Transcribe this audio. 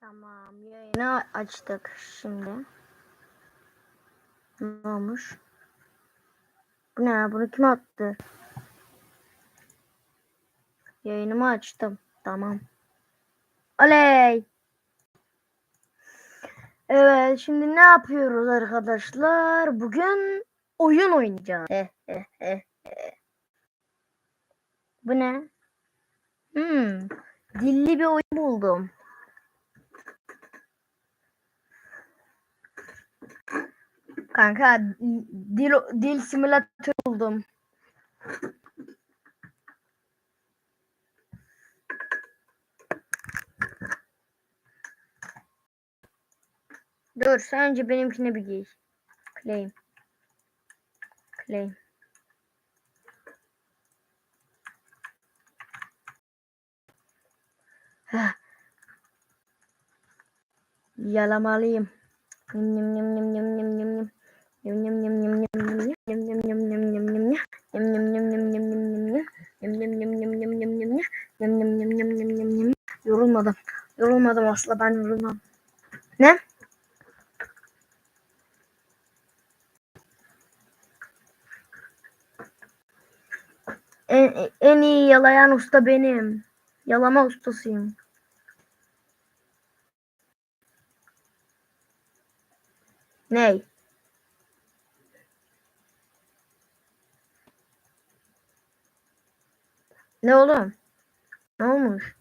Tamam yayını açtık şimdi. Ne olmuş? Bu ne? Bunu kim attı? Yayınımı açtım. Tamam. Oley! Evet şimdi ne yapıyoruz arkadaşlar? Bugün oyun oynayacağız. Eh, eh, eh, eh. Bu ne? Hmm, dilli bir oyun buldum. Kanka dil dil simülatörü buldum. Dur sen önce benimkini bir giy. Claim. Claim. Heh. Yalamalıyım. Nim nim nim nim nim nim nim Nim nim nim nim nim nim nim nim. Nim nim nim nim nim nim nim nim. Nim nim nim nim nim nim nim. Yorulmadım. Yorulmadım asla ben yorulmam. Ne? En, en iyi yalayan usta benim. Yalama ustasıyım. Ney? Ne oğlum? Ne olmuş?